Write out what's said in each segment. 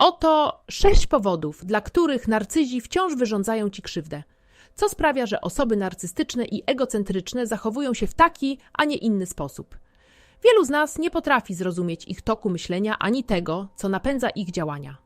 Oto sześć powodów, dla których narcyzi wciąż wyrządzają ci krzywdę. Co sprawia, że osoby narcystyczne i egocentryczne zachowują się w taki, a nie inny sposób. Wielu z nas nie potrafi zrozumieć ich toku myślenia ani tego, co napędza ich działania.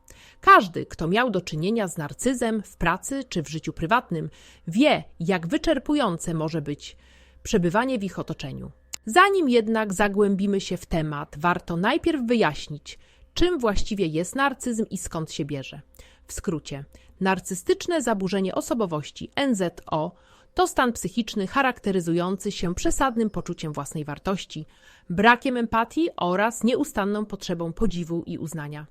Każdy, kto miał do czynienia z narcyzem w pracy czy w życiu prywatnym, wie, jak wyczerpujące może być przebywanie w ich otoczeniu. Zanim jednak zagłębimy się w temat, warto najpierw wyjaśnić, czym właściwie jest narcyzm i skąd się bierze. W skrócie, narcystyczne zaburzenie osobowości NZO to stan psychiczny charakteryzujący się przesadnym poczuciem własnej wartości, brakiem empatii oraz nieustanną potrzebą podziwu i uznania.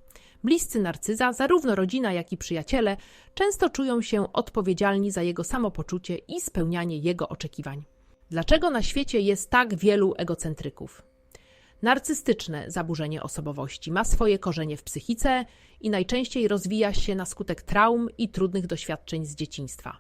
Bliscy narcyza, zarówno rodzina, jak i przyjaciele, często czują się odpowiedzialni za jego samopoczucie i spełnianie jego oczekiwań. Dlaczego na świecie jest tak wielu egocentryków? Narcystyczne zaburzenie osobowości ma swoje korzenie w psychice i najczęściej rozwija się na skutek traum i trudnych doświadczeń z dzieciństwa.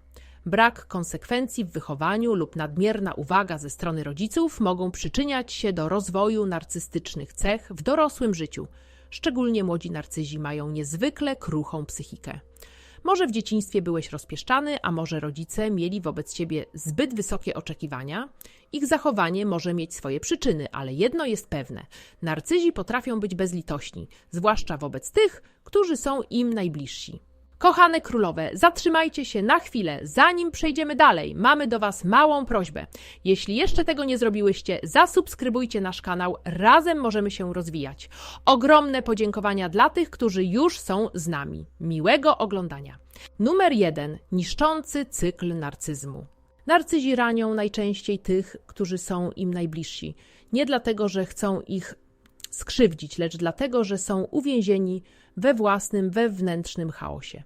Brak konsekwencji w wychowaniu lub nadmierna uwaga ze strony rodziców mogą przyczyniać się do rozwoju narcystycznych cech w dorosłym życiu. Szczególnie młodzi narcyzi mają niezwykle kruchą psychikę. Może w dzieciństwie byłeś rozpieszczany, a może rodzice mieli wobec ciebie zbyt wysokie oczekiwania. Ich zachowanie może mieć swoje przyczyny, ale jedno jest pewne: narcyzi potrafią być bezlitośni, zwłaszcza wobec tych, którzy są im najbliżsi. Kochane królowe, zatrzymajcie się na chwilę, zanim przejdziemy dalej. Mamy do Was małą prośbę. Jeśli jeszcze tego nie zrobiłyście, zasubskrybujcie nasz kanał, razem możemy się rozwijać. Ogromne podziękowania dla tych, którzy już są z nami. Miłego oglądania. Numer jeden. Niszczący cykl narcyzmu. Narcyzi ranią najczęściej tych, którzy są im najbliżsi. Nie dlatego, że chcą ich skrzywdzić, lecz dlatego, że są uwięzieni we własnym wewnętrznym chaosie.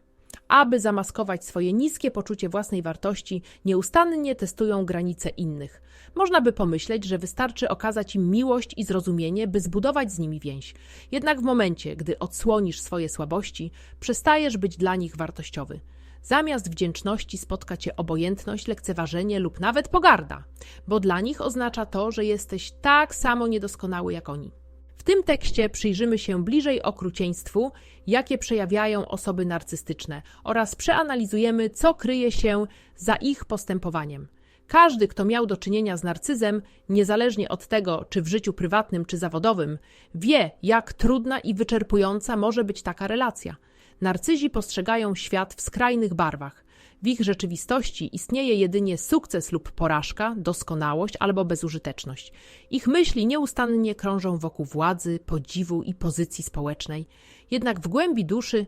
Aby zamaskować swoje niskie poczucie własnej wartości, nieustannie testują granice innych. Można by pomyśleć, że wystarczy okazać im miłość i zrozumienie, by zbudować z nimi więź. Jednak w momencie, gdy odsłonisz swoje słabości, przestajesz być dla nich wartościowy. Zamiast wdzięczności spotka cię obojętność, lekceważenie lub nawet pogarda, bo dla nich oznacza to, że jesteś tak samo niedoskonały jak oni. W tym tekście przyjrzymy się bliżej okrucieństwu, jakie przejawiają osoby narcystyczne oraz przeanalizujemy, co kryje się za ich postępowaniem. Każdy, kto miał do czynienia z narcyzem, niezależnie od tego, czy w życiu prywatnym, czy zawodowym, wie, jak trudna i wyczerpująca może być taka relacja. Narcyzi postrzegają świat w skrajnych barwach. W ich rzeczywistości istnieje jedynie sukces lub porażka, doskonałość albo bezużyteczność. Ich myśli nieustannie krążą wokół władzy, podziwu i pozycji społecznej, jednak w głębi duszy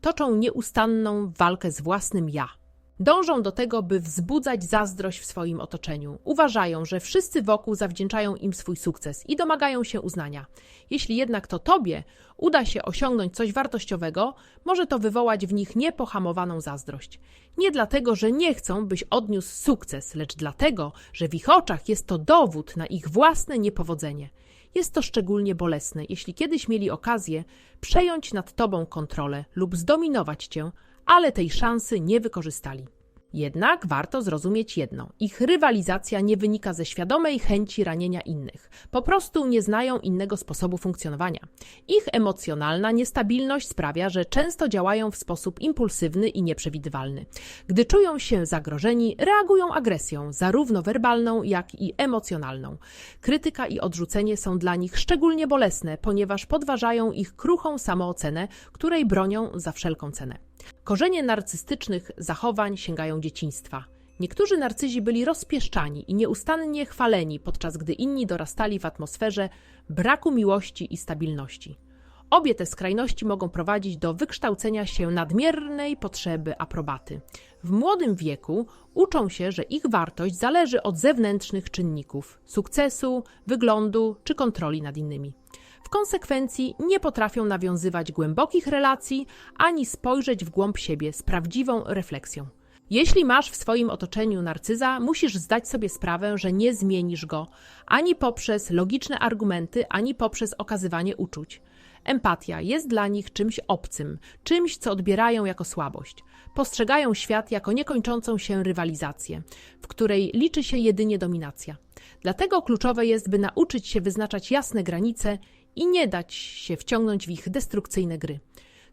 toczą nieustanną walkę z własnym ja. Dążą do tego, by wzbudzać zazdrość w swoim otoczeniu. Uważają, że wszyscy wokół zawdzięczają im swój sukces i domagają się uznania. Jeśli jednak to tobie uda się osiągnąć coś wartościowego, może to wywołać w nich niepohamowaną zazdrość. Nie dlatego, że nie chcą, byś odniósł sukces, lecz dlatego, że w ich oczach jest to dowód na ich własne niepowodzenie. Jest to szczególnie bolesne, jeśli kiedyś mieli okazję przejąć nad tobą kontrolę lub zdominować cię, ale tej szansy nie wykorzystali. Jednak warto zrozumieć jedno: ich rywalizacja nie wynika ze świadomej chęci ranienia innych. Po prostu nie znają innego sposobu funkcjonowania. Ich emocjonalna niestabilność sprawia, że często działają w sposób impulsywny i nieprzewidywalny. Gdy czują się zagrożeni, reagują agresją, zarówno werbalną, jak i emocjonalną. Krytyka i odrzucenie są dla nich szczególnie bolesne, ponieważ podważają ich kruchą samoocenę, której bronią za wszelką cenę. Korzenie narcystycznych zachowań sięgają dzieciństwa. Niektórzy narcyzi byli rozpieszczani i nieustannie chwaleni, podczas gdy inni dorastali w atmosferze braku miłości i stabilności. Obie te skrajności mogą prowadzić do wykształcenia się nadmiernej potrzeby aprobaty. W młodym wieku uczą się, że ich wartość zależy od zewnętrznych czynników sukcesu, wyglądu czy kontroli nad innymi konsekwencji nie potrafią nawiązywać głębokich relacji ani spojrzeć w głąb siebie z prawdziwą refleksją. Jeśli masz w swoim otoczeniu narcyza, musisz zdać sobie sprawę, że nie zmienisz go ani poprzez logiczne argumenty, ani poprzez okazywanie uczuć. Empatia jest dla nich czymś obcym, czymś, co odbierają jako słabość. Postrzegają świat jako niekończącą się rywalizację, w której liczy się jedynie dominacja. Dlatego kluczowe jest, by nauczyć się wyznaczać jasne granice i nie dać się wciągnąć w ich destrukcyjne gry.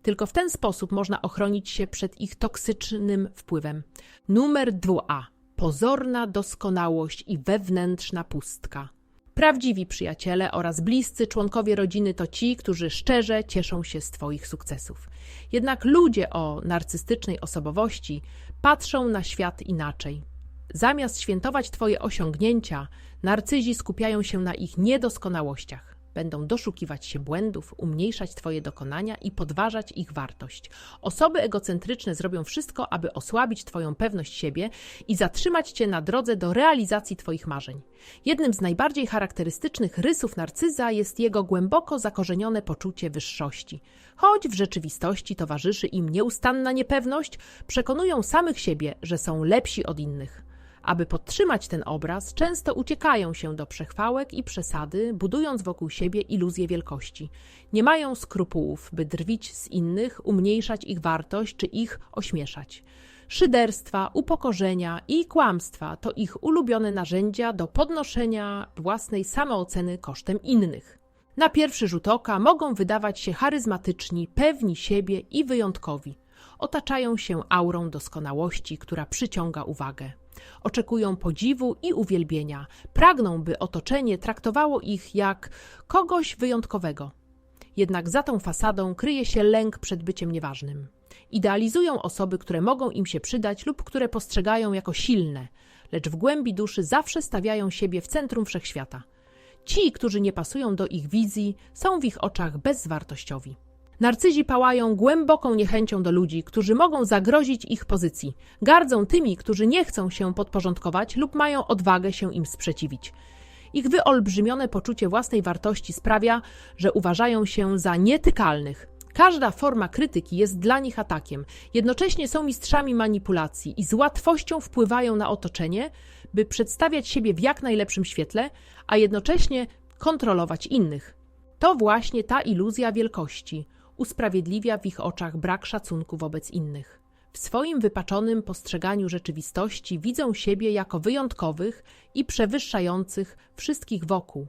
Tylko w ten sposób można ochronić się przed ich toksycznym wpływem. Numer 2a. Pozorna doskonałość i wewnętrzna pustka. Prawdziwi przyjaciele oraz bliscy członkowie rodziny to ci, którzy szczerze cieszą się z Twoich sukcesów. Jednak ludzie o narcystycznej osobowości patrzą na świat inaczej. Zamiast świętować Twoje osiągnięcia, narcyzi skupiają się na ich niedoskonałościach. Będą doszukiwać się błędów, umniejszać Twoje dokonania i podważać ich wartość. Osoby egocentryczne zrobią wszystko, aby osłabić Twoją pewność siebie i zatrzymać Cię na drodze do realizacji Twoich marzeń. Jednym z najbardziej charakterystycznych rysów narcyza jest jego głęboko zakorzenione poczucie wyższości. Choć w rzeczywistości towarzyszy im nieustanna niepewność, przekonują samych siebie, że są lepsi od innych. Aby podtrzymać ten obraz, często uciekają się do przechwałek i przesady, budując wokół siebie iluzję wielkości. Nie mają skrupułów, by drwić z innych, umniejszać ich wartość czy ich ośmieszać. Szyderstwa, upokorzenia i kłamstwa to ich ulubione narzędzia do podnoszenia własnej samooceny kosztem innych. Na pierwszy rzut oka mogą wydawać się charyzmatyczni, pewni siebie i wyjątkowi. Otaczają się aurą doskonałości, która przyciąga uwagę. Oczekują podziwu i uwielbienia, pragną, by otoczenie traktowało ich jak kogoś wyjątkowego. Jednak za tą fasadą kryje się lęk przed byciem nieważnym. Idealizują osoby, które mogą im się przydać lub które postrzegają jako silne, lecz w głębi duszy zawsze stawiają siebie w centrum wszechświata. Ci, którzy nie pasują do ich wizji, są w ich oczach bezwartościowi. Narcyzi pałają głęboką niechęcią do ludzi, którzy mogą zagrozić ich pozycji. Gardzą tymi, którzy nie chcą się podporządkować lub mają odwagę się im sprzeciwić. Ich wyolbrzymione poczucie własnej wartości sprawia, że uważają się za nietykalnych. Każda forma krytyki jest dla nich atakiem. Jednocześnie są mistrzami manipulacji i z łatwością wpływają na otoczenie, by przedstawiać siebie w jak najlepszym świetle, a jednocześnie kontrolować innych. To właśnie ta iluzja wielkości usprawiedliwia w ich oczach brak szacunku wobec innych. W swoim wypaczonym postrzeganiu rzeczywistości widzą siebie jako wyjątkowych i przewyższających wszystkich wokół.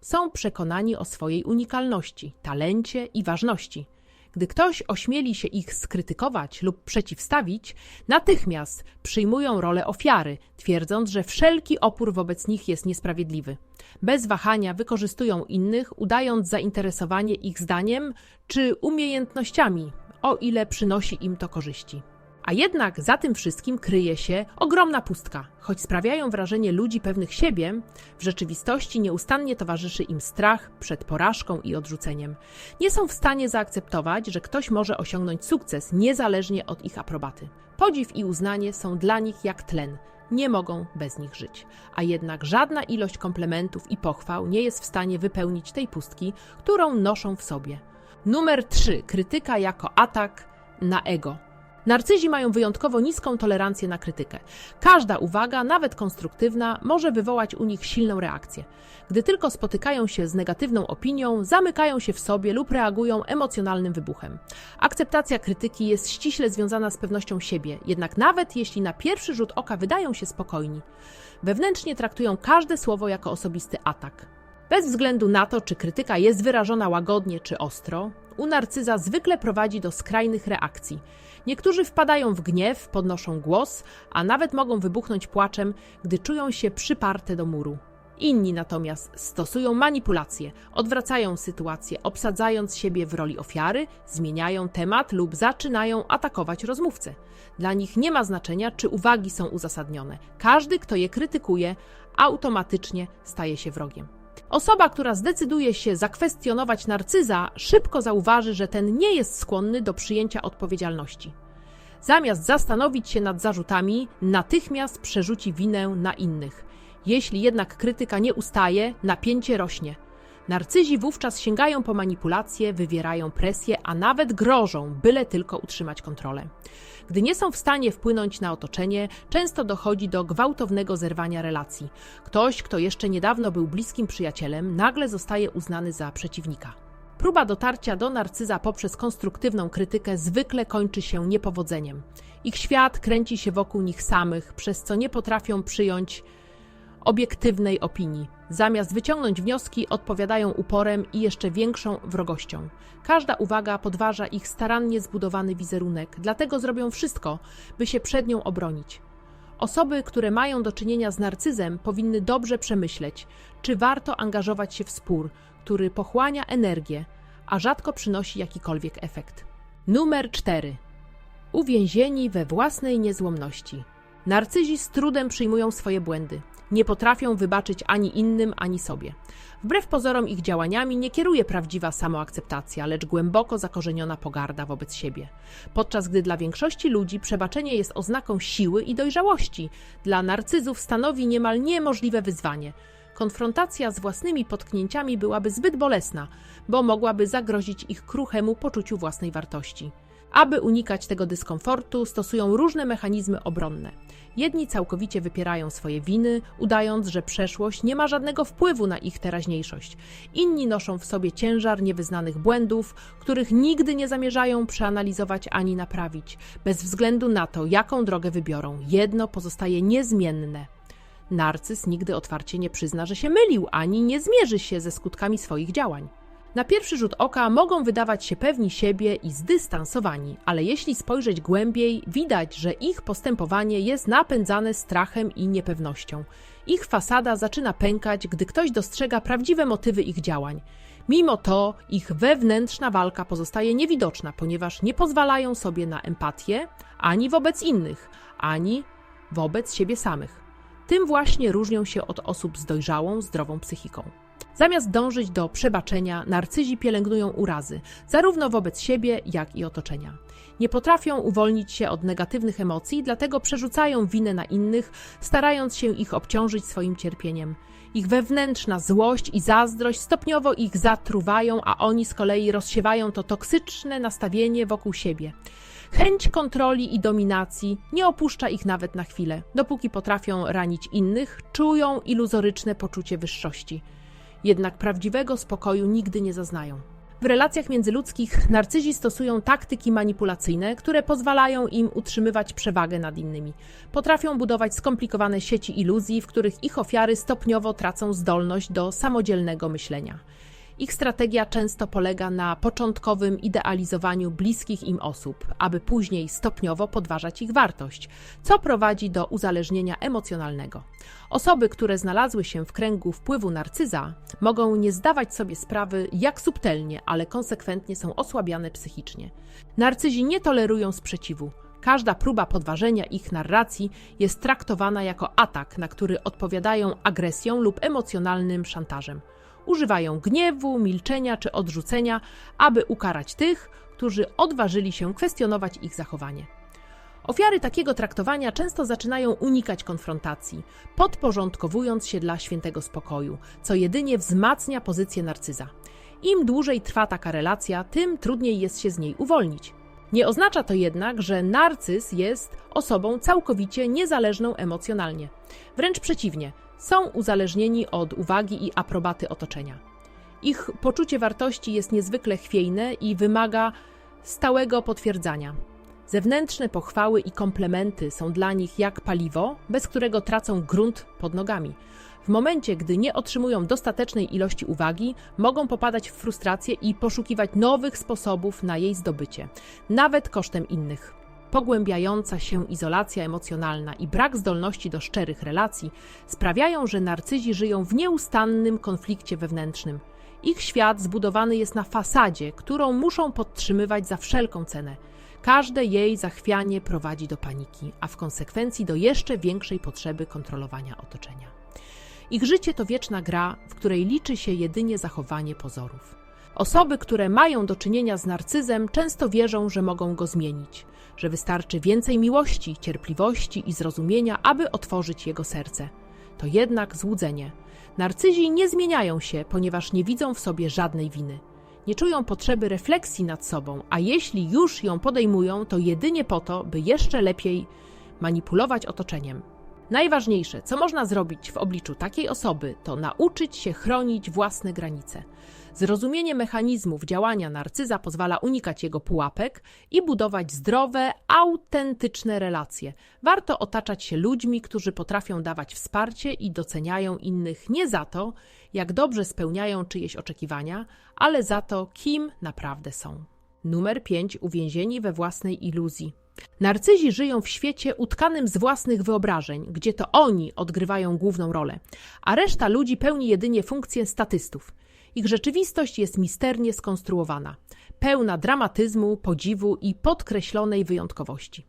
Są przekonani o swojej unikalności, talencie i ważności. Gdy ktoś ośmieli się ich skrytykować lub przeciwstawić, natychmiast przyjmują rolę ofiary, twierdząc, że wszelki opór wobec nich jest niesprawiedliwy. Bez wahania wykorzystują innych, udając zainteresowanie ich zdaniem czy umiejętnościami, o ile przynosi im to korzyści. A jednak za tym wszystkim kryje się ogromna pustka. Choć sprawiają wrażenie ludzi pewnych siebie, w rzeczywistości nieustannie towarzyszy im strach przed porażką i odrzuceniem. Nie są w stanie zaakceptować, że ktoś może osiągnąć sukces niezależnie od ich aprobaty. Podziw i uznanie są dla nich jak tlen. Nie mogą bez nich żyć. A jednak żadna ilość komplementów i pochwał nie jest w stanie wypełnić tej pustki, którą noszą w sobie. Numer 3. Krytyka jako atak na ego. Narcyzi mają wyjątkowo niską tolerancję na krytykę. Każda uwaga, nawet konstruktywna, może wywołać u nich silną reakcję. Gdy tylko spotykają się z negatywną opinią, zamykają się w sobie lub reagują emocjonalnym wybuchem. Akceptacja krytyki jest ściśle związana z pewnością siebie, jednak nawet jeśli na pierwszy rzut oka wydają się spokojni, wewnętrznie traktują każde słowo jako osobisty atak. Bez względu na to, czy krytyka jest wyrażona łagodnie czy ostro, u narcyza zwykle prowadzi do skrajnych reakcji. Niektórzy wpadają w gniew, podnoszą głos, a nawet mogą wybuchnąć płaczem, gdy czują się przyparte do muru. Inni natomiast stosują manipulacje, odwracają sytuację, obsadzając siebie w roli ofiary, zmieniają temat lub zaczynają atakować rozmówcę. Dla nich nie ma znaczenia, czy uwagi są uzasadnione. Każdy, kto je krytykuje, automatycznie staje się wrogiem. Osoba, która zdecyduje się zakwestionować narcyza, szybko zauważy, że ten nie jest skłonny do przyjęcia odpowiedzialności. Zamiast zastanowić się nad zarzutami, natychmiast przerzuci winę na innych. Jeśli jednak krytyka nie ustaje, napięcie rośnie. Narcyzi wówczas sięgają po manipulacje, wywierają presję, a nawet grożą, byle tylko utrzymać kontrolę. Gdy nie są w stanie wpłynąć na otoczenie, często dochodzi do gwałtownego zerwania relacji. Ktoś, kto jeszcze niedawno był bliskim przyjacielem, nagle zostaje uznany za przeciwnika. Próba dotarcia do narcyza poprzez konstruktywną krytykę zwykle kończy się niepowodzeniem. Ich świat kręci się wokół nich samych, przez co nie potrafią przyjąć obiektywnej opinii. Zamiast wyciągnąć wnioski, odpowiadają uporem i jeszcze większą wrogością. Każda uwaga podważa ich starannie zbudowany wizerunek, dlatego zrobią wszystko, by się przed nią obronić. Osoby, które mają do czynienia z narcyzem, powinny dobrze przemyśleć, czy warto angażować się w spór, który pochłania energię, a rzadko przynosi jakikolwiek efekt. Numer 4. Uwięzieni we własnej niezłomności. Narcyzi z trudem przyjmują swoje błędy. Nie potrafią wybaczyć ani innym, ani sobie. Wbrew pozorom ich działaniami nie kieruje prawdziwa samoakceptacja, lecz głęboko zakorzeniona pogarda wobec siebie. Podczas gdy dla większości ludzi przebaczenie jest oznaką siły i dojrzałości, dla narcyzów stanowi niemal niemożliwe wyzwanie. Konfrontacja z własnymi potknięciami byłaby zbyt bolesna, bo mogłaby zagrozić ich kruchemu poczuciu własnej wartości. Aby unikać tego dyskomfortu, stosują różne mechanizmy obronne. Jedni całkowicie wypierają swoje winy, udając, że przeszłość nie ma żadnego wpływu na ich teraźniejszość. Inni noszą w sobie ciężar niewyznanych błędów, których nigdy nie zamierzają przeanalizować ani naprawić, bez względu na to, jaką drogę wybiorą. Jedno pozostaje niezmienne. Narcyz nigdy otwarcie nie przyzna, że się mylił, ani nie zmierzy się ze skutkami swoich działań. Na pierwszy rzut oka mogą wydawać się pewni siebie i zdystansowani, ale jeśli spojrzeć głębiej, widać, że ich postępowanie jest napędzane strachem i niepewnością. Ich fasada zaczyna pękać, gdy ktoś dostrzega prawdziwe motywy ich działań. Mimo to ich wewnętrzna walka pozostaje niewidoczna, ponieważ nie pozwalają sobie na empatię ani wobec innych, ani wobec siebie samych. Tym właśnie różnią się od osób z dojrzałą, zdrową psychiką. Zamiast dążyć do przebaczenia, narcyzi pielęgnują urazy, zarówno wobec siebie, jak i otoczenia. Nie potrafią uwolnić się od negatywnych emocji, dlatego przerzucają winę na innych, starając się ich obciążyć swoim cierpieniem. Ich wewnętrzna złość i zazdrość stopniowo ich zatruwają, a oni z kolei rozsiewają to toksyczne nastawienie wokół siebie. Chęć kontroli i dominacji nie opuszcza ich nawet na chwilę. Dopóki potrafią ranić innych, czują iluzoryczne poczucie wyższości jednak prawdziwego spokoju nigdy nie zaznają. W relacjach międzyludzkich narcyzi stosują taktyki manipulacyjne, które pozwalają im utrzymywać przewagę nad innymi. Potrafią budować skomplikowane sieci iluzji, w których ich ofiary stopniowo tracą zdolność do samodzielnego myślenia. Ich strategia często polega na początkowym idealizowaniu bliskich im osób, aby później stopniowo podważać ich wartość, co prowadzi do uzależnienia emocjonalnego. Osoby, które znalazły się w kręgu wpływu narcyza, mogą nie zdawać sobie sprawy, jak subtelnie, ale konsekwentnie są osłabiane psychicznie. Narcyzi nie tolerują sprzeciwu. Każda próba podważenia ich narracji jest traktowana jako atak, na który odpowiadają agresją lub emocjonalnym szantażem. Używają gniewu, milczenia czy odrzucenia, aby ukarać tych, którzy odważyli się kwestionować ich zachowanie. Ofiary takiego traktowania często zaczynają unikać konfrontacji, podporządkowując się dla świętego spokoju, co jedynie wzmacnia pozycję narcyza. Im dłużej trwa taka relacja, tym trudniej jest się z niej uwolnić. Nie oznacza to jednak, że narcyz jest osobą całkowicie niezależną emocjonalnie. Wręcz przeciwnie, są uzależnieni od uwagi i aprobaty otoczenia. Ich poczucie wartości jest niezwykle chwiejne i wymaga stałego potwierdzania. Zewnętrzne pochwały i komplementy są dla nich jak paliwo, bez którego tracą grunt pod nogami. W momencie, gdy nie otrzymują dostatecznej ilości uwagi, mogą popadać w frustrację i poszukiwać nowych sposobów na jej zdobycie, nawet kosztem innych. Pogłębiająca się izolacja emocjonalna i brak zdolności do szczerych relacji sprawiają, że narcyzi żyją w nieustannym konflikcie wewnętrznym. Ich świat zbudowany jest na fasadzie, którą muszą podtrzymywać za wszelką cenę. Każde jej zachwianie prowadzi do paniki, a w konsekwencji do jeszcze większej potrzeby kontrolowania otoczenia. Ich życie to wieczna gra, w której liczy się jedynie zachowanie pozorów. Osoby, które mają do czynienia z narcyzem, często wierzą, że mogą go zmienić, że wystarczy więcej miłości, cierpliwości i zrozumienia, aby otworzyć jego serce. To jednak złudzenie. Narcyzi nie zmieniają się, ponieważ nie widzą w sobie żadnej winy. Nie czują potrzeby refleksji nad sobą, a jeśli już ją podejmują, to jedynie po to, by jeszcze lepiej manipulować otoczeniem. Najważniejsze, co można zrobić w obliczu takiej osoby, to nauczyć się chronić własne granice. Zrozumienie mechanizmów działania narcyza pozwala unikać jego pułapek i budować zdrowe, autentyczne relacje. Warto otaczać się ludźmi, którzy potrafią dawać wsparcie i doceniają innych nie za to, jak dobrze spełniają czyjeś oczekiwania, ale za to, kim naprawdę są. Numer 5. Uwięzieni we własnej iluzji. Narcyzi żyją w świecie utkanym z własnych wyobrażeń, gdzie to oni odgrywają główną rolę, a reszta ludzi pełni jedynie funkcję statystów. Ich rzeczywistość jest misternie skonstruowana, pełna dramatyzmu, podziwu i podkreślonej wyjątkowości.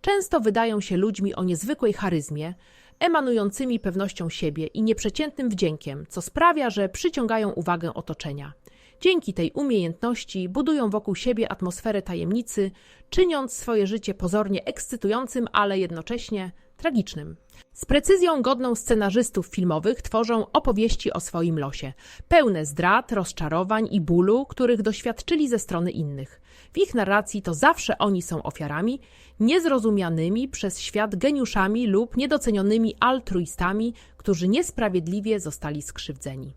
Często wydają się ludźmi o niezwykłej charyzmie, emanującymi pewnością siebie i nieprzeciętnym wdziękiem, co sprawia, że przyciągają uwagę otoczenia. Dzięki tej umiejętności budują wokół siebie atmosferę tajemnicy, czyniąc swoje życie pozornie ekscytującym, ale jednocześnie tragicznym. Z precyzją godną scenarzystów filmowych tworzą opowieści o swoim losie, pełne zdrad, rozczarowań i bólu, których doświadczyli ze strony innych. W ich narracji to zawsze oni są ofiarami, niezrozumianymi przez świat geniuszami lub niedocenionymi altruistami, którzy niesprawiedliwie zostali skrzywdzeni.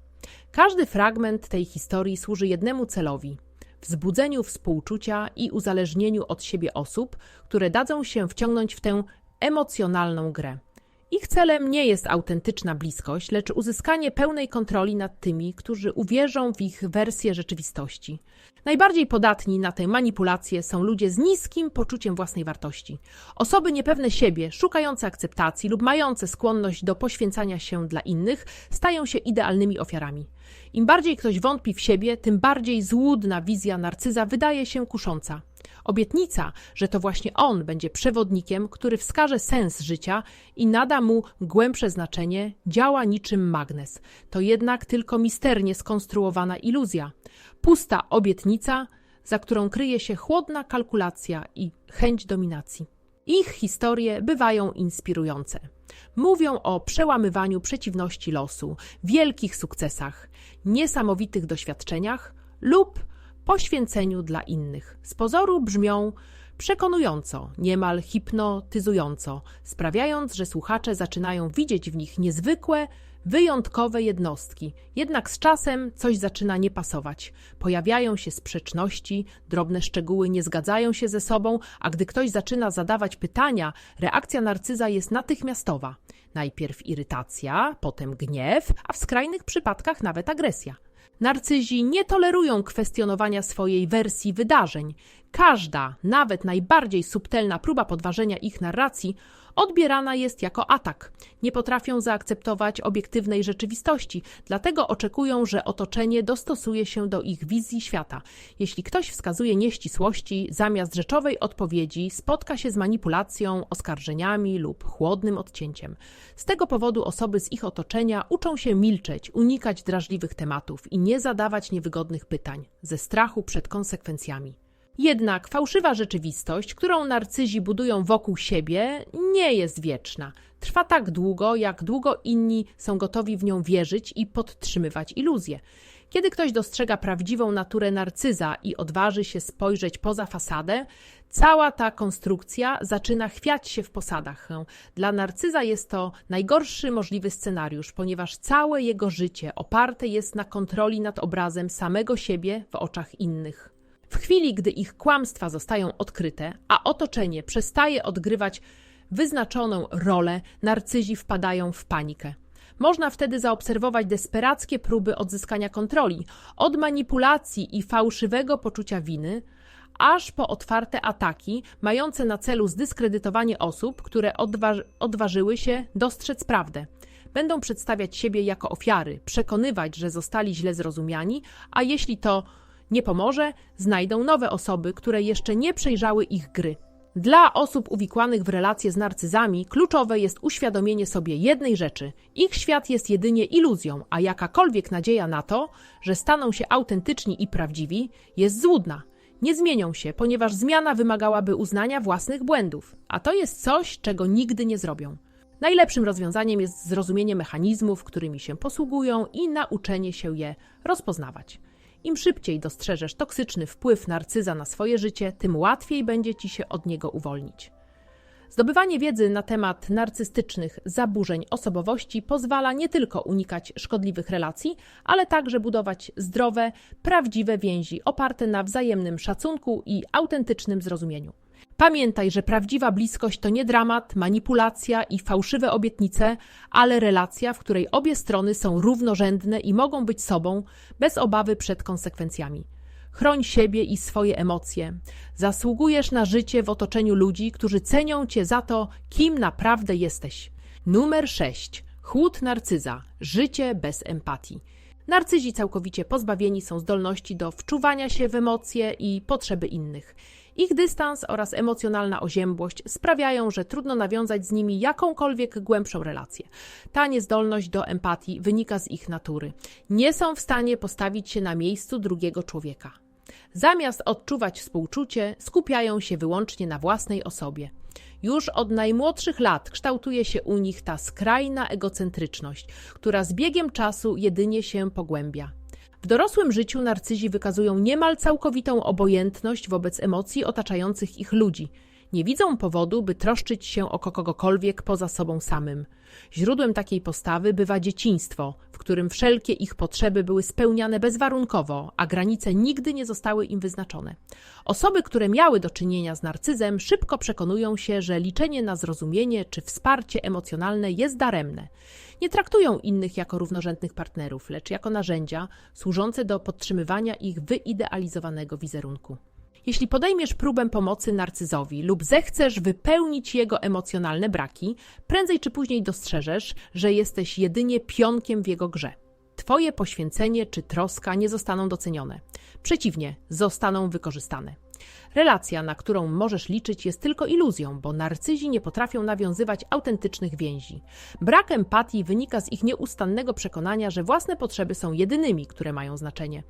Każdy fragment tej historii służy jednemu celowi wzbudzeniu współczucia i uzależnieniu od siebie osób, które dadzą się wciągnąć w tę emocjonalną grę. Ich celem nie jest autentyczna bliskość, lecz uzyskanie pełnej kontroli nad tymi, którzy uwierzą w ich wersję rzeczywistości. Najbardziej podatni na tę manipulację są ludzie z niskim poczuciem własnej wartości. Osoby niepewne siebie, szukające akceptacji lub mające skłonność do poświęcania się dla innych, stają się idealnymi ofiarami. Im bardziej ktoś wątpi w siebie, tym bardziej złudna wizja narcyza wydaje się kusząca. Obietnica, że to właśnie on będzie przewodnikiem, który wskaże sens życia i nada mu głębsze znaczenie, działa niczym magnes. To jednak tylko misternie skonstruowana iluzja. Pusta obietnica, za którą kryje się chłodna kalkulacja i chęć dominacji. Ich historie bywają inspirujące. Mówią o przełamywaniu przeciwności losu, wielkich sukcesach, niesamowitych doświadczeniach lub poświęceniu dla innych. Z pozoru brzmią przekonująco, niemal hipnotyzująco, sprawiając, że słuchacze zaczynają widzieć w nich niezwykłe, wyjątkowe jednostki. Jednak z czasem coś zaczyna nie pasować. Pojawiają się sprzeczności, drobne szczegóły nie zgadzają się ze sobą, a gdy ktoś zaczyna zadawać pytania, reakcja narcyza jest natychmiastowa. Najpierw irytacja, potem gniew, a w skrajnych przypadkach nawet agresja. Narcyzi nie tolerują kwestionowania swojej wersji wydarzeń. Każda, nawet najbardziej subtelna próba podważenia ich narracji odbierana jest jako atak. Nie potrafią zaakceptować obiektywnej rzeczywistości, dlatego oczekują, że otoczenie dostosuje się do ich wizji świata. Jeśli ktoś wskazuje nieścisłości, zamiast rzeczowej odpowiedzi spotka się z manipulacją, oskarżeniami lub chłodnym odcięciem. Z tego powodu osoby z ich otoczenia uczą się milczeć, unikać drażliwych tematów i nie zadawać niewygodnych pytań, ze strachu przed konsekwencjami. Jednak fałszywa rzeczywistość, którą narcyzi budują wokół siebie, nie jest wieczna. Trwa tak długo, jak długo inni są gotowi w nią wierzyć i podtrzymywać iluzję. Kiedy ktoś dostrzega prawdziwą naturę narcyza i odważy się spojrzeć poza fasadę, cała ta konstrukcja zaczyna chwiać się w posadach. Dla narcyza jest to najgorszy możliwy scenariusz, ponieważ całe jego życie oparte jest na kontroli nad obrazem samego siebie w oczach innych. W chwili, gdy ich kłamstwa zostają odkryte, a otoczenie przestaje odgrywać wyznaczoną rolę, narcyzi wpadają w panikę. Można wtedy zaobserwować desperackie próby odzyskania kontroli, od manipulacji i fałszywego poczucia winy, aż po otwarte ataki mające na celu zdyskredytowanie osób, które odważ odważyły się dostrzec prawdę. Będą przedstawiać siebie jako ofiary, przekonywać, że zostali źle zrozumiani, a jeśli to nie pomoże, znajdą nowe osoby, które jeszcze nie przejrzały ich gry. Dla osób uwikłanych w relacje z narcyzami kluczowe jest uświadomienie sobie jednej rzeczy: ich świat jest jedynie iluzją, a jakakolwiek nadzieja na to, że staną się autentyczni i prawdziwi, jest złudna. Nie zmienią się, ponieważ zmiana wymagałaby uznania własnych błędów, a to jest coś, czego nigdy nie zrobią. Najlepszym rozwiązaniem jest zrozumienie mechanizmów, którymi się posługują i nauczenie się je rozpoznawać. Im szybciej dostrzeżesz toksyczny wpływ narcyza na swoje życie, tym łatwiej będzie ci się od niego uwolnić. Zdobywanie wiedzy na temat narcystycznych zaburzeń osobowości pozwala nie tylko unikać szkodliwych relacji, ale także budować zdrowe, prawdziwe więzi oparte na wzajemnym szacunku i autentycznym zrozumieniu. Pamiętaj, że prawdziwa bliskość to nie dramat, manipulacja i fałszywe obietnice, ale relacja, w której obie strony są równorzędne i mogą być sobą bez obawy przed konsekwencjami. Chroń siebie i swoje emocje. Zasługujesz na życie w otoczeniu ludzi, którzy cenią cię za to, kim naprawdę jesteś. Numer 6. Chłód narcyza. Życie bez empatii. Narcyzi całkowicie pozbawieni są zdolności do wczuwania się w emocje i potrzeby innych. Ich dystans oraz emocjonalna oziębłość sprawiają, że trudno nawiązać z nimi jakąkolwiek głębszą relację. Ta niezdolność do empatii wynika z ich natury. Nie są w stanie postawić się na miejscu drugiego człowieka. Zamiast odczuwać współczucie, skupiają się wyłącznie na własnej osobie. Już od najmłodszych lat kształtuje się u nich ta skrajna egocentryczność, która z biegiem czasu jedynie się pogłębia. W dorosłym życiu narcyzi wykazują niemal całkowitą obojętność wobec emocji otaczających ich ludzi. Nie widzą powodu, by troszczyć się o kogokolwiek poza sobą samym. Źródłem takiej postawy bywa dzieciństwo, w którym wszelkie ich potrzeby były spełniane bezwarunkowo, a granice nigdy nie zostały im wyznaczone. Osoby, które miały do czynienia z narcyzem, szybko przekonują się, że liczenie na zrozumienie czy wsparcie emocjonalne jest daremne. Nie traktują innych jako równorzędnych partnerów, lecz jako narzędzia służące do podtrzymywania ich wyidealizowanego wizerunku. Jeśli podejmiesz próbę pomocy narcyzowi lub zechcesz wypełnić jego emocjonalne braki, prędzej czy później dostrzeżesz, że jesteś jedynie pionkiem w jego grze. Twoje poświęcenie czy troska nie zostaną docenione. Przeciwnie, zostaną wykorzystane. Relacja, na którą możesz liczyć, jest tylko iluzją, bo narcyzi nie potrafią nawiązywać autentycznych więzi. Brak empatii wynika z ich nieustannego przekonania, że własne potrzeby są jedynymi, które mają znaczenie.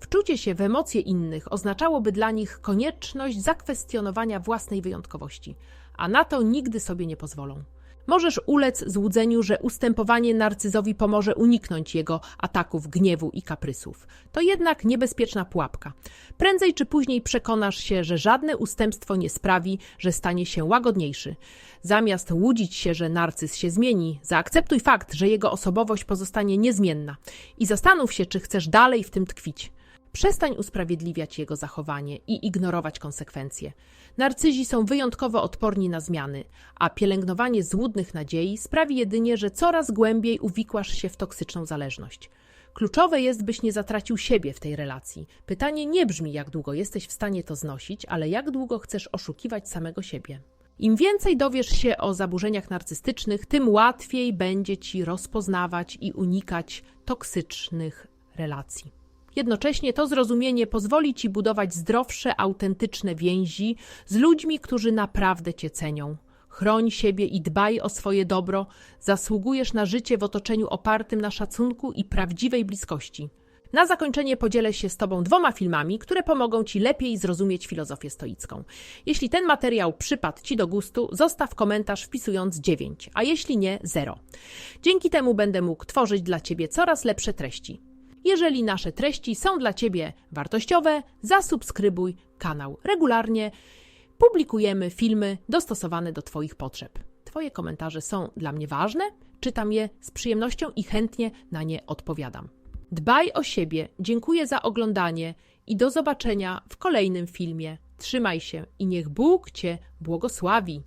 Wczucie się w emocje innych oznaczałoby dla nich konieczność zakwestionowania własnej wyjątkowości, a na to nigdy sobie nie pozwolą. Możesz ulec złudzeniu, że ustępowanie narcyzowi pomoże uniknąć jego ataków gniewu i kaprysów. To jednak niebezpieczna pułapka. Prędzej czy później przekonasz się, że żadne ustępstwo nie sprawi, że stanie się łagodniejszy. Zamiast łudzić się, że narcyz się zmieni, zaakceptuj fakt, że jego osobowość pozostanie niezmienna i zastanów się, czy chcesz dalej w tym tkwić. Przestań usprawiedliwiać jego zachowanie i ignorować konsekwencje. Narcyzi są wyjątkowo odporni na zmiany, a pielęgnowanie złudnych nadziei sprawi jedynie, że coraz głębiej uwikłasz się w toksyczną zależność. Kluczowe jest, byś nie zatracił siebie w tej relacji. Pytanie nie brzmi, jak długo jesteś w stanie to znosić, ale jak długo chcesz oszukiwać samego siebie. Im więcej dowiesz się o zaburzeniach narcystycznych, tym łatwiej będzie ci rozpoznawać i unikać toksycznych relacji. Jednocześnie to zrozumienie pozwoli ci budować zdrowsze, autentyczne więzi z ludźmi, którzy naprawdę cię cenią. Chroń siebie i dbaj o swoje dobro, zasługujesz na życie w otoczeniu opartym na szacunku i prawdziwej bliskości. Na zakończenie podzielę się z Tobą dwoma filmami, które pomogą Ci lepiej zrozumieć filozofię stoicką. Jeśli ten materiał przypadł Ci do gustu, zostaw komentarz wpisując 9, a jeśli nie, 0. Dzięki temu będę mógł tworzyć dla Ciebie coraz lepsze treści. Jeżeli nasze treści są dla Ciebie wartościowe, zasubskrybuj kanał. Regularnie publikujemy filmy dostosowane do Twoich potrzeb. Twoje komentarze są dla mnie ważne, czytam je z przyjemnością i chętnie na nie odpowiadam. Dbaj o siebie, dziękuję za oglądanie i do zobaczenia w kolejnym filmie. Trzymaj się i niech Bóg Cię błogosławi.